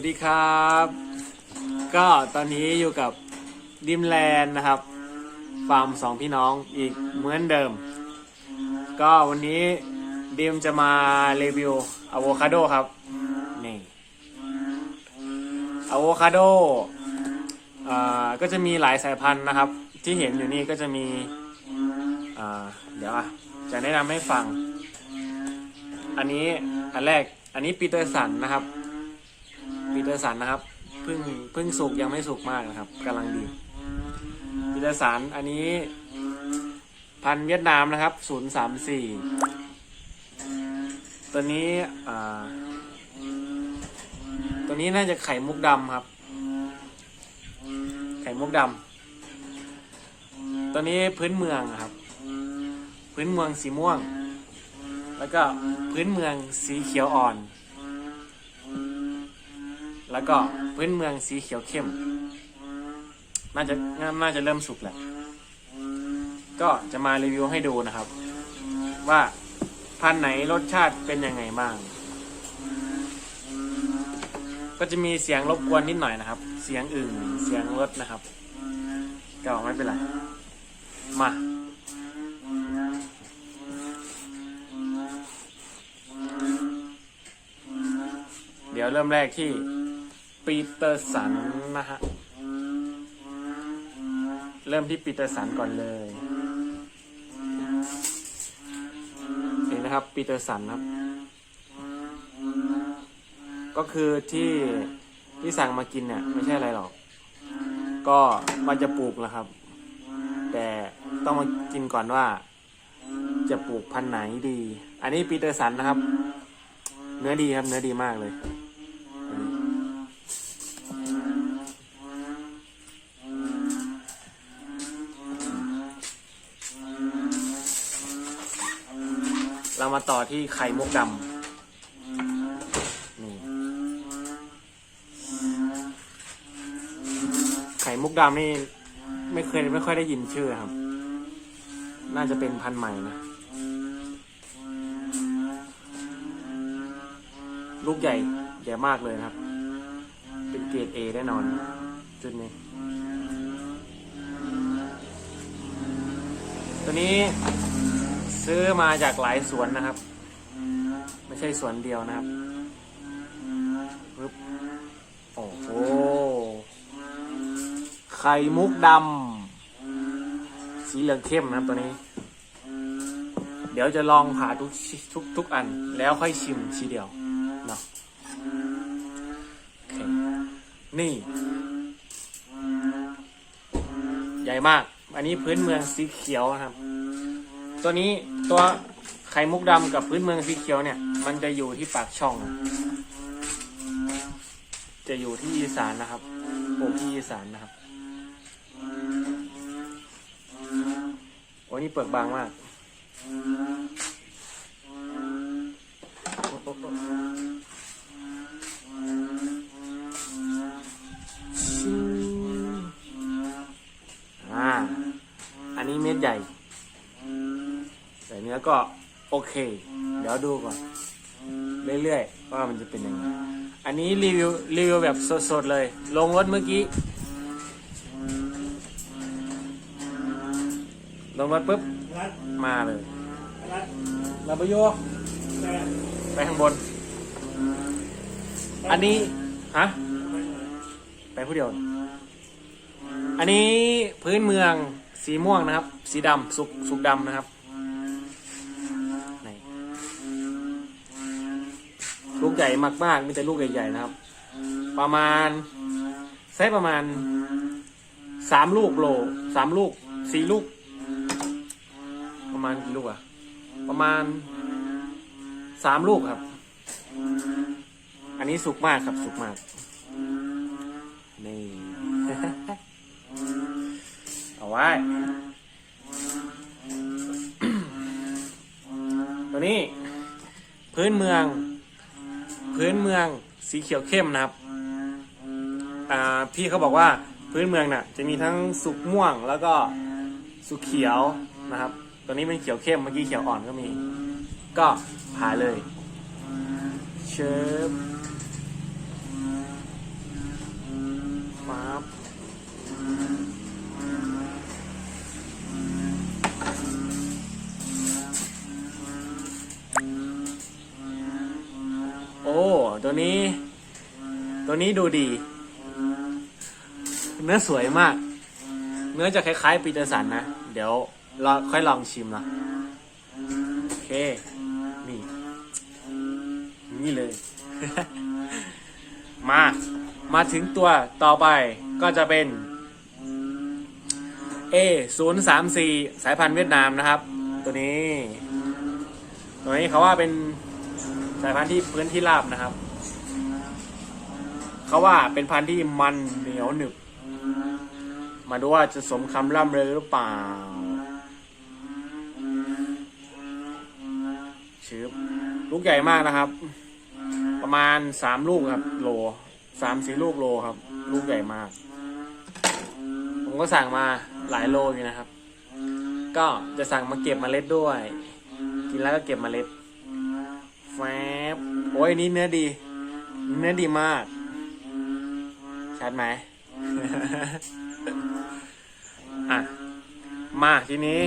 วัสดีครับ ก็ตอนนี้อยู่กับดิมแลนด์นะครับ ฟาร์มสองพี่น้องอีกเหมือนเดิม ก็วันนี้ดิมจะมารีวิวอะโวคาโดครับ นี่อะโวคาโดอ่าก็จะมีหลายสายพันธุ์นะครับ ที่เห็นอยู่นี่ก็จะมีอ่าเดี๋ยวอะจะแนะนำให้ฟัง อันนี้อันแรกอันนี้ปีเตอร์สันนะครับ ปีเตอร์สันนะครับเพิ่งเพิ่งสุกยังไม่สุกมากนะครับกำลังดีปีเตอร์สันอันนี้ พันเวียดนามนะครับศูนย์สามสี่ตัวนี้อ่าตัวนี้น่าจะไข่มุกดำครับ ไข่มุกดำตัวนี้พื้นเมืองครับ พื้นเมืองสีม่วง แล้วก็พื้นเมืองสีเขียวอ่อน แล้วก็พื้นเมืองสีเขียวเข้ม น่าจะน่าจะเริ่มสุกแหละ ก็จะมารีวิวให้ดูนะครับ ว่าพันไหนรสชาติเป็นยังไงบ้าง ก็จะมีเสียงรบกวนนิดหน่อยนะครับ เสียงอื่นเสียงรถนะครับก็ไม่เป็นไร มาเดี๋ยวเริ่มแรกที่ ปีเตอร์สันนะฮะ เริ่มที่ปีเตอร์สันก่อนเลยนี่นะครับปีเตอร์สันครับ ก็คือที่ที่สั่งมากินเนี่ยไม่ใช่อะไรหรอก ก็มันจะปลูกแล้วครับ แต่ต้องมากินก่อนว่า จะปลูกพันธุ์ไหนดี อันนี้ปีเตอร์สันนะครับ เนื้อดีครับเนื้อดีมากเลย เรามาต่อที่ไข่มุกดำนี่ไข่มุกดำนี่ไม่เคยไม่ค่อยได้ยินชื่อครับ น่าจะเป็นพันธุ์ใหม่นะ ลูกใหญ่ใหญ่มากเลยครับ เป็นเกรดเอแน่นอน จุดนี้ ตัวนี้ ซื้อมาจากหลายสวนนะครับ ไม่ใช่สวนเดียวนะครับปึ๊บโอ้โหไข่มุกดำสีเหลืองเข้มนะครับตัวนี้ เดี๋ยวจะลองผ่าทุกทุกทุกอันแล้วค่อยชิมทีเดียวเนาะโอเคนี่ ใหญ่มาก อันนี้พื้นเมืองสีเขียวนะครับ ตัวนี้ตัวไข่มุกดำกับพื้นเมืองสีเขียวเนี่ย มันจะอยู่ที่ปากช่อง จะอยู่ที่อีสานนะครับปลูกที่อีสานนะครับโอ้นี่เปลือกบางมากอ่าอันนี้เม็ดใหญ่ นื้อก็โอเค เดี๋ยวดูก่อนเรื่อยๆว่ามันจะเป็นยังไง อันนี้รีวิวรีวิวแบบสดๆเลย ลงรถเมื่อกี้ ลงรถปุ๊บ มาเลยลาบโย่ไปข้างบน อันนี้ ฮะ ไปผู้เดียว อันนี้พื้นเมืองสีม่วงนะครับ สีดำสุกสุกดำนะครับไหน ลูกใหญ่มากๆมีแต่ลูกใหญ่ๆนะครับ ประมาณใช้ประมาณสามลูกโลสามลูกสี่ลูก ประมาณกี่ลูกอะประมาณสามลูกครับ อันนี้สุกมากครับสุกมากนี่เอาไว้ ตัวนี้ พื้นเมือง พื้นเมืองสีเขียวเข้มนะครับอ่าพี่เขาบอกว่าพื้นเมืองน่ะจะมีทั้งสุกม่วงแล้วก็สุกเขียวนะครับ ตัวนี้เป็นเขียวเข้มเมื่อกี้เขียวอ่อนก็มี ก็ผ่าเลยเชิบ ตัวนี้ ตัวนี้ดูดี เนื้อสวยมาก เนื้อจะคล้ายๆปีเตอร์สันนะ เดี๋ยวเราค่อยลองชิมนะโอเค นี่ นี่เลย มา มาถึงตัวต่อไปก็จะเป็น A 0 3 4สายพันธุ์เวียดนามนะครับ ตัวนี้ ตัวนี้เขาว่าเป็นสายพันธุ์ที่พื้นที่ราบนะครับ เขาว่าเป็นพันธุ์ที่มันเหนียวหนึบ มาดูว่าจะสมคำล่ำเลยหรือเปล่าชืบลูกใหญ่มากนะครับ ประมาณสามลูกครับ โลสามสี่ลูกโลครับ ลูกใหญ่มาก ผมก็สั่งมาหลายโลอยู่นะครับ ก็จะสั่งมาเก็บมเมล็ดด้วย กินแล้วก็เก็บมเมล็ดแฟบโอ้ยนี่เนื้อดี เนื้อดีมาก ชัดไหม อะ มาทีนี้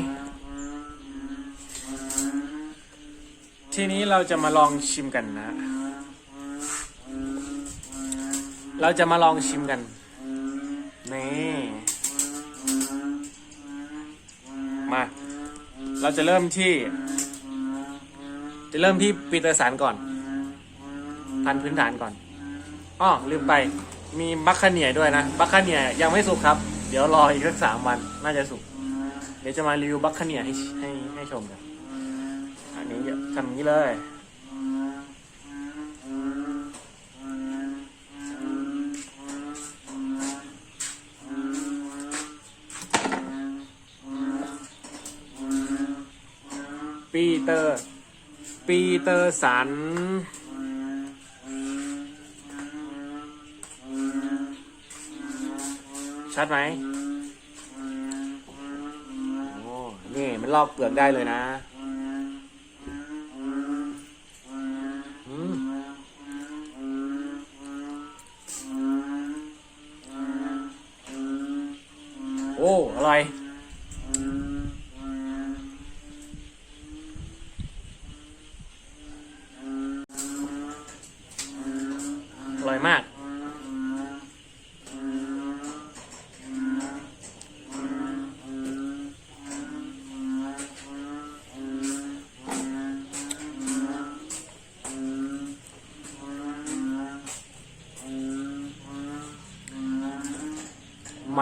ทีนี้เราจะมาลองชิมกันนะ เราจะมาลองชิมกัน นี่ มา เราจะเริ่มที่ จะเริ่มที่ปีเตอร์สันก่อนพันพื้นฐานก่อน อ้อลืมไป มีบัคคาเนียด้วยนะบัคคาเนียยังไม่สุกครับ เดี๋ยวรออีกสักสามวันน่าจะสุก เดี๋ยวจะมารีวิวบัคคาเนียให้ให้ให้ชมกัน อันนี้ทำอย่างนี้เลยปีเตอร์ ปีเตอร์สัน ชัดไหมโอ้นี่มันลอกเปลือกได้เลยนะ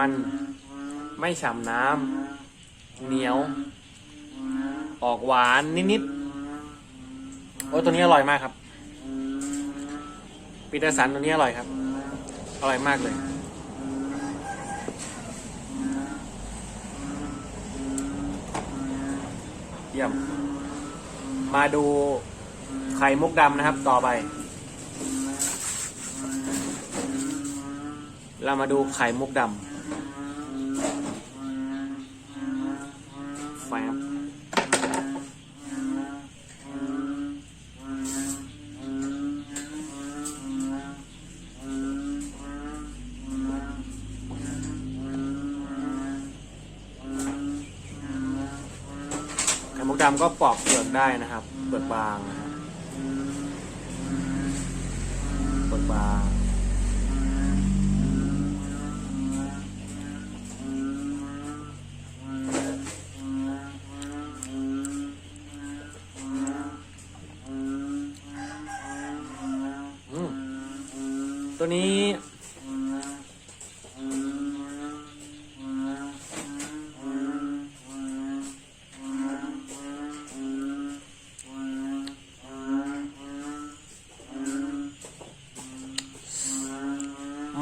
มันไม่ฉ่ำน้ำเหนียว ออกหวานนิดๆโอ้ตัวนี้อร่อยมากครับปีเตอร์สันตัวนี้อร่อยครับ อร่อยมากเลย เยี่ยม มาดูไข่มุกดำนะครับต่อไป เรามาดูไข่มุกดำ ดำก็ปอกเปลือกได้นะครับ เปลือกบาง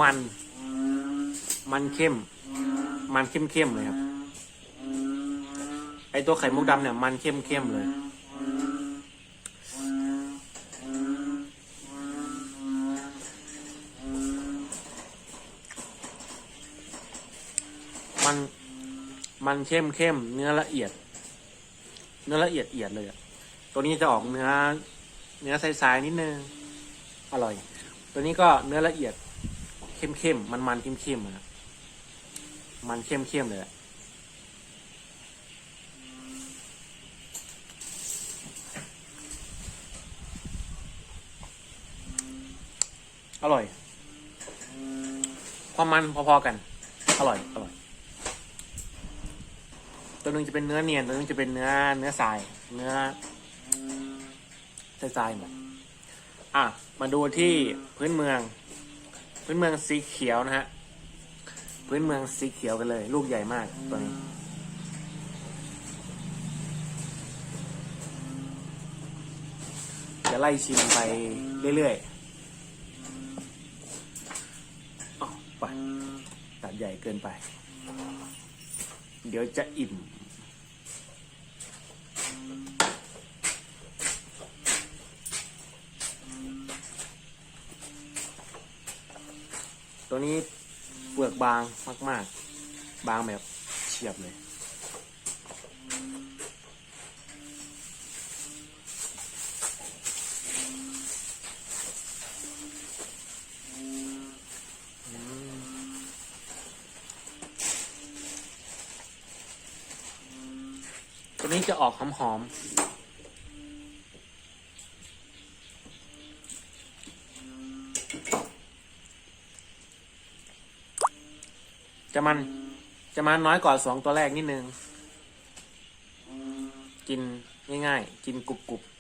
มัน มันเข้ม มันเข้มเข้มเลยครับ ไอตัวไข่มุกดำเนี่ย มันเข้มเข้มเลย มัน มันเข้มเข้ม เนื้อละเอียด เนื้อละเอียดเอียดเลยอะตัวนี้จะออกเนื้อ เนื้อใสๆนิดนึง อร่อย ตัวนี้ก็เนื้อละเอียด เข้มเข้มมันมันๆเข้มเข้มๆนะมันเข้มเข้มๆเลยอะอร่อย ความมันพอๆกัน อร่อย อร่อย ตัวหนึงจะเป็นเนื้อเนียน ตัวหนึงจะเป็นเนื้อ เนื้อทราย เนื้อทรายๆหมดอะ มาดูที่พื้นเมือง พื้นเมืองสีเขียวนะฮะ พื้นเมืองสีเขียวกันเลย ลูกใหญ่มากตัวนี้ จะไล่ชิมไปเรื่อยๆอไปตัดใหญ่เกินไป เดี๋ยวจะอิ่ม ตัวนี้เปลือกบางมาก ๆ บางแบบเฉียบเลย ตัวนี้จะออกหอมๆ จะมัน จะมันน้อยกว่าสองตัวแรกนิดนึง กินง่ายๆ กินกรุบๆ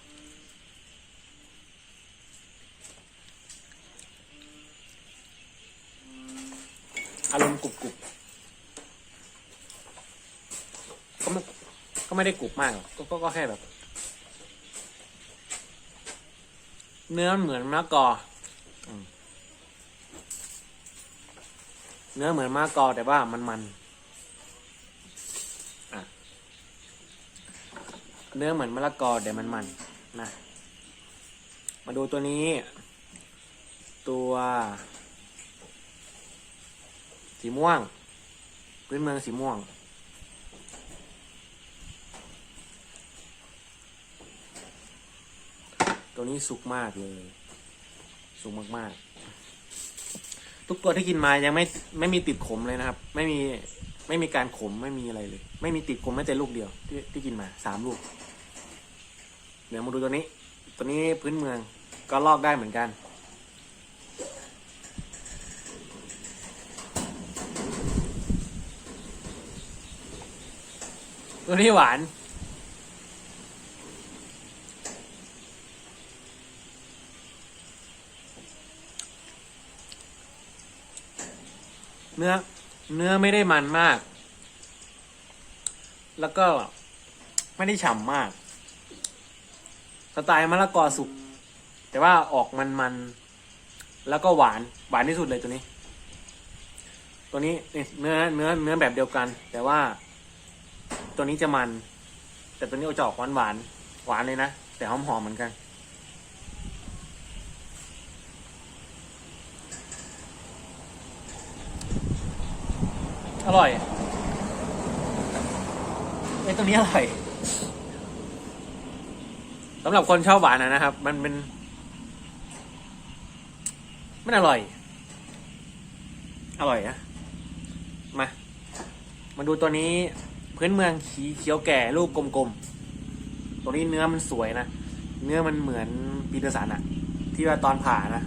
อารมณ์กรุบๆก็ไม่ก็ไม่ได้กรุบมากกก็ก็ก็แค่แบบ เนื้อเหมือนมะละกออืม เนื้อเหมือนมะกอแต่ว่ามันมันเนื้อเหมือนมะละกอแต่มันมันนะ มาดูตัวนี้ ตัว สีม่วงพื้นเมืองสีม่วง ตัวนี้สุกมากเลย สุกมากๆ ทุกตัวที่กินมายังไม่ไม่มีติดขมเลยนะครับ ไม่มีไม่มีการขมไม่มีอะไรเลย ไม่มีติดขมแม้แต่ลูกเดียวที่ที่กินมาสามลูก เดี๋ยวมาดูตัวนี้ ตัวนี้พื้นเมืองก็ลอกได้เหมือนกัน ตัวนี้หวาน เนื้อ เนื้อไม่ได้มันมาก แล้วก็ไม่ได้ฉ่ำมาก สไตล์มะละกอสุก แต่ว่าออกมันมันๆแล้วก็หวาน หวานที่สุดเลยตัวนี้ ตัวนี้เนื้อเนื้อเนื้อแบบเดียวกัน แต่ว่า ตัวนี้จะมัน แต่ตัวนี้จะออกหวานหวานหวานเลยนะ แต่หอมหอมๆเหมือนกัน อร่อยไอ้ตรงนี้อร่อยสำหรับคนชอบหวานนะนะครับ มันเป็นมันอร่อย อร่อยนะ มา มาดูตัวนี้พื้นเมืองขีเขียวแก่ลูกกลมๆ ตัวนี้เนื้อมันสวยนะ เนื้อมันเหมือนปีเตอร์สันอะที่ว่าตอนผ่านะ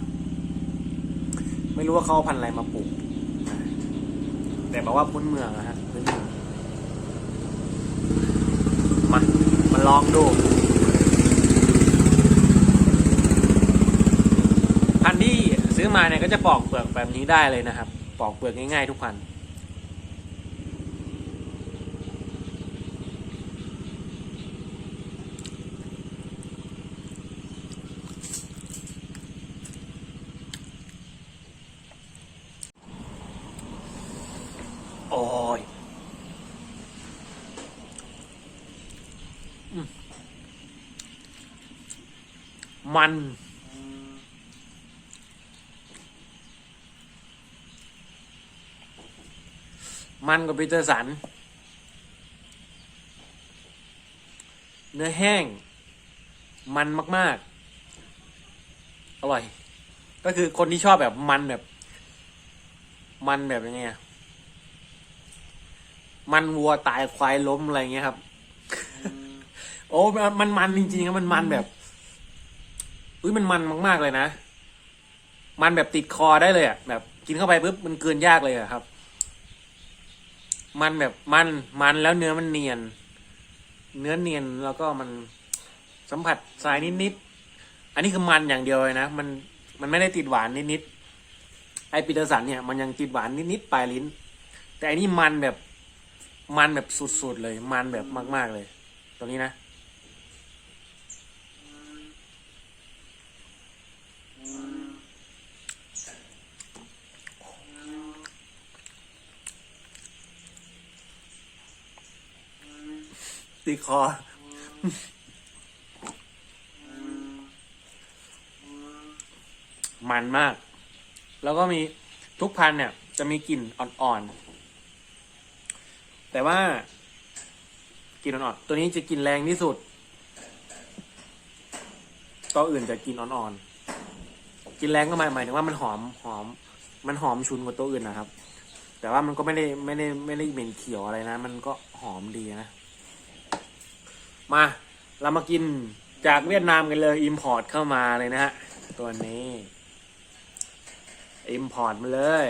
ไม่รู้ว่าเขาพันอะไรมาปลูก แต่บอกว่าพื้นเมืองนะฮะพื้นเมืองมามาลองดู พันธุ์ที่ซื้อมาเนี่ยก็จะปอกเปลือกแบบนี้ได้เลยนะครับ ปอกเปลือกง่ายๆทุกพันธุ์ โอ้ยอืมมัน มันกว่าปีเตอร์สัน เนื้อแห้ง มันมาก ๆ อร่อย ก็คือคนที่ชอบแบบมันแบบ มันแบบยังไงอะ มันวัวตายควายล้มอะไรเงี้ยครับ โอ้มันมันจริงๆครับมันมันแบบอุ้ยมันมันมากๆเลยนะ มันแบบติดคอได้เลยอะแบบ กินเข้าไปปุ๊บมันเกินยากเลยอะครับ มันแบบมันมันแล้วเนื้อมันเนียน เนื้อเนียนแล้วก็มันสัมผัสทรายนิดๆอันนี้คือมันอย่างเดียวเลยนะมันมันไม่ได้ติดหวานนิดๆไอปีเตอร์สันเนี่ยมันยังติดหวานนิดๆปลายลิ้น แต่อันนี้มันแบบ มันแบบสุดๆเลย มันแบบมาก ๆ เลย ตัวนี้นะติคอมันมาก แล้วก็มีทุกพันธุ์เนี่ย จะมีกลิ่นอ่อน ๆ แต่ว่ากลิ่นอ่อนๆตัวนี้จะกลิ่นแรงที่สุด ตัวอื่นจะกลิ่นอ่อนๆกลิ่นแรงก็หมายหมายถึงว่ามันหอมหอม มันหอมชุนกว่าตัวอื่นนะครับ แต่ว่ามันก็ไม่ได้ไม่ได้ไม่ได้เหม็นเขียวอะไรนะ มันก็หอมดีนะ มาเรามากินจากเวียดนามกันเลยอิมพอร์ตเข้ามาเลยนะฮะตัวนี้อิมพอร์ตมาเลย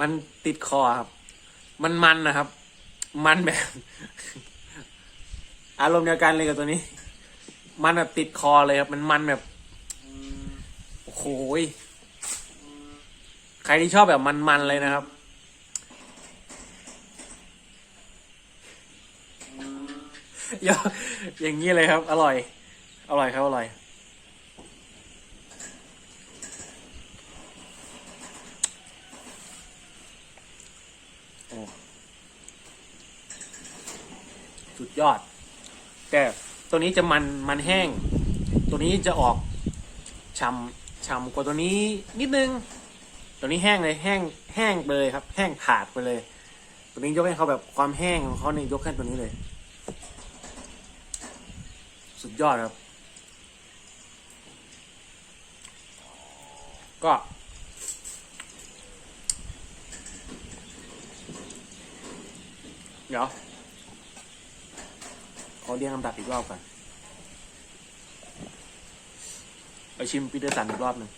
มันติดคอครับ มันมันนะครับ มันแบบ อารมณ์เดียวกันเลยกับตัวนี้ มันแบบติดคอเลยครับ มันมันแบบโอ้โหใครที่ชอบแบบมันๆเลยนะครับอย่างนี้เลยครับ อร่อย อร่อยครับ อร่อย สุดยอด แต่ตัวนี้จะมันมันแห้ง ตัวนี้จะออกช่ำช่ำกว่าตัวนี้นิดนึง ตัวนี้แห้งเลยแห้งแห้งไปเลยครับ แห้งผาดไปเลย ตัวนี้ยกให้เขาแบบความแห้งของเขาเนี่ยยกแค่ตัวนี้เลย สุดยอดครับ ก็เดี๋ยว ขอเรียงลำดับอีกรอบก่อนไปชิมปีเตอร์สันอีกรอบหนึ่ง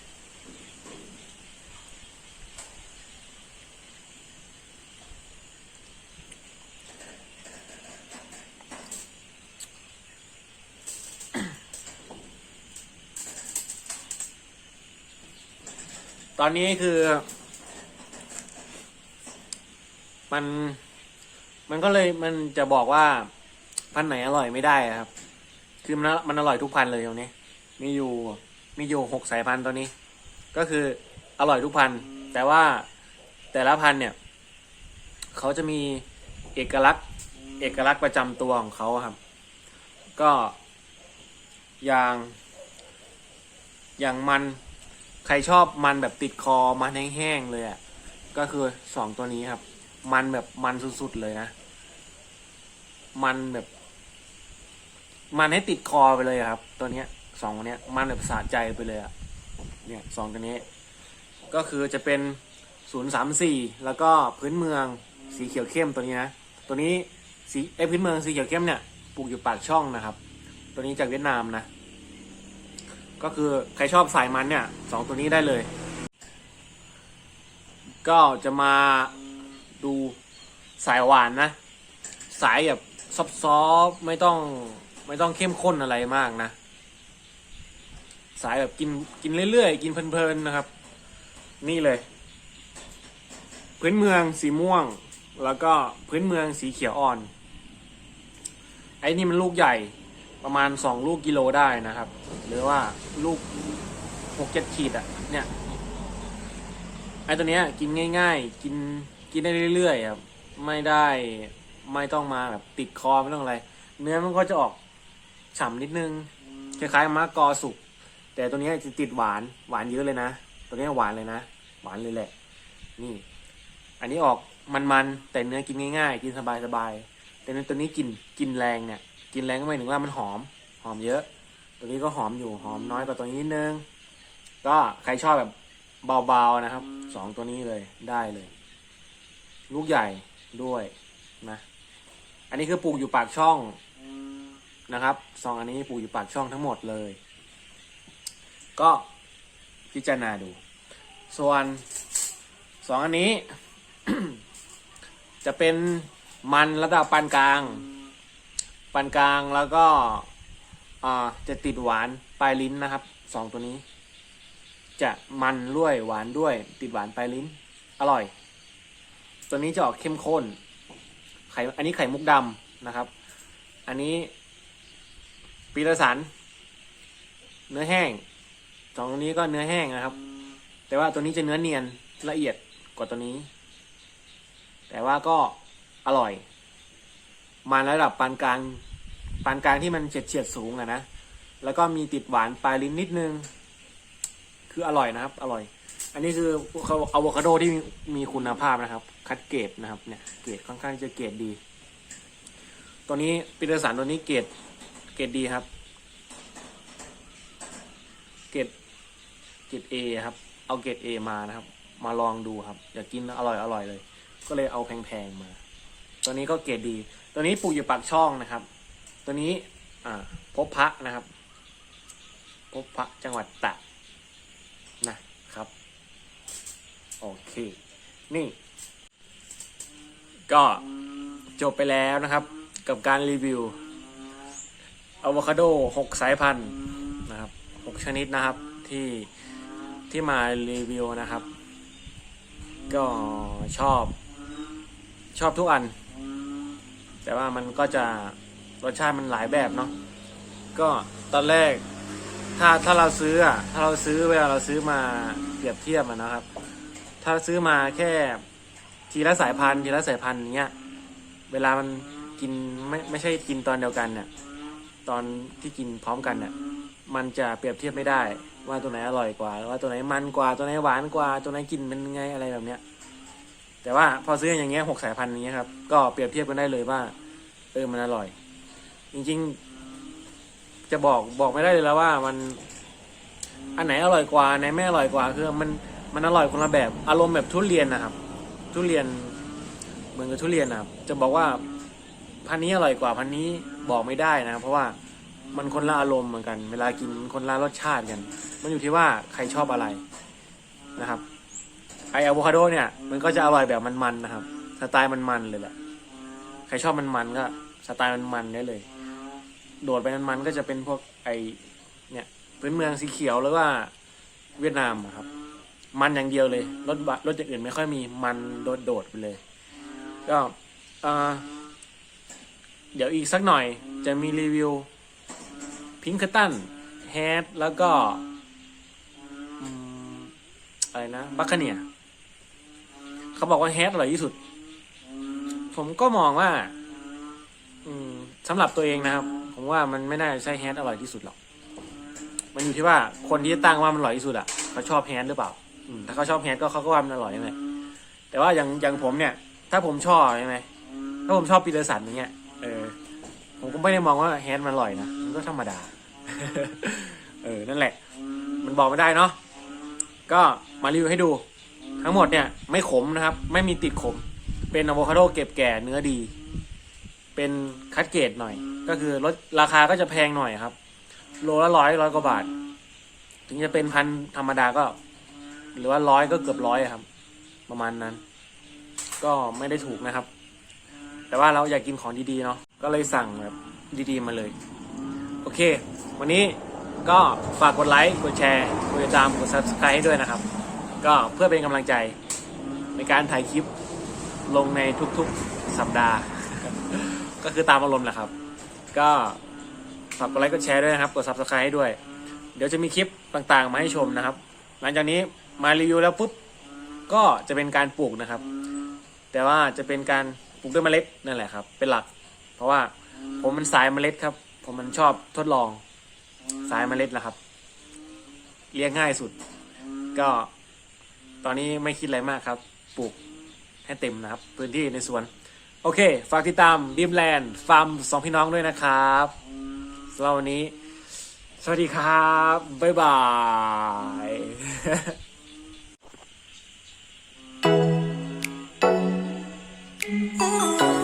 ตอนนี้คือ มัน มันก็เลยมันจะบอกว่า พันไหนอร่อยไม่ได้ครับ คือมันมันอร่อยทุกพันเลยตรงนี้ มีอยู่มีอยู่หกสายพันธุ์ตัวนี้ ก็คืออร่อยทุกพันธุ์แต่ว่าแต่ละพันธุ์เนี่ยเขาจะมีเอกลักษณ์ เอกลักษณ์ประจำตัวของเขาครับ ก็อย่างอย่างมันใครชอบมันแบบติดคอมันแห้งๆเลยอะ่ะก็คือสองตัวนี้ครับ มันแบบมันสุดๆเลยนะ มันแบบ มันให้ติดคอไปเลยครับ ตัวเนี้ยสองตัวเนี้ยมันแบบสะใจไปเลยอะเนี่ยสองตัวนี้ ก็คือจะเป็นศูนย์สามสี่แล้วก็พื้นเมืองสีเขียวเข้มตัวนี้นะ ตัวนี้สีไอพื้นเมืองสีเขียวเข้มเนี่ยปลูกอยู่ปากช่องนะครับ ตัวนี้จากเวียดนามนะ ก็คือใครชอบสายมันเนี่ยสองตัวนี้ได้เลย ก็จะมาดูสายหวานนะ สายแบบซอฟๆไม่ต้อง ไม่ต้องเข้มข้นอะไรมากนะ สายแบบกินกินเรื่อยๆ กินเพลินๆนะครับ นี่เลย พื้นเมืองสีม่วง แล้วก็พื้นเมืองสีเขียวอ่อน ไอ้นี่มันลูกใหญ่ประมาณสองลูกกิโลได้นะครับ หรือว่าลูกหกเจ็ดขีดอะ่ะเนี่ยไอ้ตัวเนี้ยกินง่าย ๆ กินกินได้เรื่อยๆครับไม่ได้ไม่ต้องมาแบบติดคอไม่ต้องอะไร เนื้อมันก็จะออก ฉ่ำนิดนึงคล้ายๆมะกอสุก แต่ตัวนี้จะติดหวานหวานเยอะเลยนะ ตัวนี้หวานเลยนะ หวานเลยแหละ นี่ อันนี้ออกมันๆแต่เนื้อกินง่ายๆ กินสบายๆแต่ในตัวนี้กินกินแรงเนี่ย กินแรงก็หมายถึงว่ามันหอม หอมเยอะ ตัวนี้ก็หอมอยู่หอมน้อยกว่าตัวนี้นิดนึง ก็ใครชอบแบบเบาๆนะครับสองตัวนี้เลยได้เลย ลูกใหญ่ด้วยนะ อันนี้คือปลูกอยู่ปากช่อง นะครับสองอันนี้ปูอยู่ปากช่องทั้งหมดเลย ก็พิจารณาดู ส่วนสองอันนี้ จะเป็นมันระดับปานกลางปานกลางแล้วก็จะติดหวานปลายลิ้นนะครับสองตัวนี้ จะมันด้วยหวานด้วย ติดหวานปลายลิ้น อร่อย ตัวนี้จะออกเข้มข้นไข่อันนี้ไข่มุกดำนะครับ อันนี้ ปีละสัน เนื้อแห้งสองตัวนี้ก็เนื้อแห้งนะครับ แต่ว่าตัวนี้จะเนื้อเนียนละเอียดกว่าตัวนี้ แต่ว่าก็อร่อย มาระดับปานกลางปานกลางที่มันเฉียดเฉียดสูงอะนะ แล้วก็มีติดหวานปลายลิ้นนิดนึง คืออร่อยนะครับ อร่อย อันนี้คืออะโวคาโดที่มีมีคุณภาพนะครับ คัดเกรดนะครับ เนี่ย เกรดค่อนข้างจะเกรดดี ตัวนี้ปีเตอร์สันตัวนี้เกรด เกรดดีครับ เกรดเกรดเอครับ เอาเกรดเอมานะครับ มาลองดูครับ อยากกินอร่อยอร่อยเลย ก็เลยเอาแพงๆมา ตัวนี้ก็เกรดดี ตัวนี้ปลูกอยู่ปากช่องนะครับ ตัวนี้อ่าพบพระนะครับ พบพระจังหวัดตากนะครับ โอเค นี่ ก็จบไปแล้วนะครับ กับการรีวิว อะโวคาโดหกสายพันธุ์นะครับหกชนิดนะครับที่ที่มารีวิวนะครับ ก็ชอบ ชอบทุกอัน แต่ว่ามันก็จะรสชาติมันหลายแบบเนาะก็ตอนแรกถ้าถ้าเราซื้ออะถ้าเราซื้อเวลาเราซื้อมาเปรียบเทียบอะนะครับ ถ้าซื้อมาแค่ทีละสายพันธุ์ทีละสายพันธุ์เงี้ย เวลามันกินไม่ไม่ใช่กินตอนเดียวกันเนี่ย ตอนที่กินพร้อมกันเนี่ยมันจะเปรียบเทียบไม่ได้ ว่าตัวไหนอร่อยกว่า ว่าตัวไหนมันกว่าตัวไหนหวานกว่า ตัวไหนกินเป็นไงอะไรแบบเนี้ย แต่ว่าพอซื้ออย่างเงี้ยหกสายพันธุ์อย่างเงี้ยครับก็เปรียบเทียบกันได้เลยว่า เออมันอร่อย จริง ๆ จะบอกบอกไม่ได้เลยแล้วว่ามัน อันไหนอร่อยกว่าอันไหนไม่อร่อยกว่าคือมันมันอร่อยคนละแบบอารมณ์แบบทุเรียนนะครับ ทุเรียนเหมือนกับทุเรียนนะครับจะบอกว่าพันนี้อร่อยกว่าพันนี้ บอกไม่ได้นะ เพราะว่ามันคนละอารมณ์เหมือนกัน เวลากินคนละรสชาติกัน มันอยู่ที่ว่าใครชอบอะไรนะครับไออะโวคาโดเนี่ยมันก็จะอร่อยแบบมันๆนะครับ สไตล์มันๆเลยแหละใครชอบมันๆก็สไตล์มันๆได้เลย โดดไปมันๆก็จะเป็นพวกไอเนี่ยพื้นเมืองสีเขียวหรือว่าเวียดนามอะครับ มันอย่างเดียวเลยรถรถอย่างอื่นไม่ค่อยมีมันโดดๆไปเลย ก็อ่อ เดี๋ยวอีกสักหน่อยจะมีรีวิวพิงค์ตันแฮดแล้วก็อะไรนะบัคคเนียเขาบอกว่าแฮดอร่อยที่สุด ผมก็มองว่าสำหรับตัวเองนะครับ ผมว่ามันไม่น่าจะใช่แฮดอร่อยที่สุดหรอก มันอยู่ที่ว่าคนที่ตั้งว่ามันอร่อยที่สุดอะเขาชอบแฮดหรือเปล่าถ้าเขาชอบแฮดก็เขาก็ว่ามันอร่อยใช่ไหมแต่ว่าอย่างอย่างผมเนี่ย ถ้าผมชอบใช่ไหมถ้าผมชอบปีเตอร์สันอย่างเงี้ย เออ ผมก็ไม่ได้มองว่าแฮนด์มันอร่อยนะ มันก็ธรรมดา เออ นั่นแหละ มันบอกไม่ได้เนาะ ก็มารีวิวให้ดู ทั้งหมดเนี่ย ไม่ขมนะครับ ไม่มีติดขม เป็นอะโวคาโดเก็บแก่เนื้อดี เป็นคัดเกรดหน่อย ก็คือลดราคาก็จะแพงหน่อยครับ โลละร้อยร้อยกว่าบาท ถึงจะเป็นพันธุ์ธรรมดาก็ หรือว่าร้อยก็เกือบร้อยครับ ประมาณนั้น ก็ไม่ได้ถูกนะครับ แต่ว่าเราอยากกินของดีๆเนาะก็เลยสั่งแบบดีๆมาเลย โอเค วันนี้ก็ฝากกดไลค์กดแชร์กดติดตามกด subscribe ให้ด้วยนะครับ ก็เพื่อเป็นกำลังใจในการถ่ายคลิปลงในทุกๆสัปดาห์ ก็คือตามอารมณ์แหละครับ ก็ฝากกดไลค์กดแชร์ด้วยนะครับกด subscribe ให้ด้วย เดี๋ยวจะมีคลิปต่างๆ มาให้ชมนะครับ หลังจากนี้มารีวิวแล้วปุ๊บก็จะเป็นการปลูกนะครับ แต่ว่าจะเป็นการ ปลูกด้วยเมล็ดนั่นแหละครับ เป็นหลัก เพราะว่าผมมันสายเมล็ดครับ ผมมันชอบทดลองสายเมล็ดนะครับ เลี้ยงง่ายสุด ก็ ตอนนี้ไม่คิดอะไรมากครับ ปลูกให้เต็มนะครับ พื้นที่ในสวน โอเค ฝากติดตามบีมแลนด์ฟาร์มสองพี่น้องด้วยนะครับสำหรับวันนี้ สวัสดีครับ บ๊ายบาย Ooh.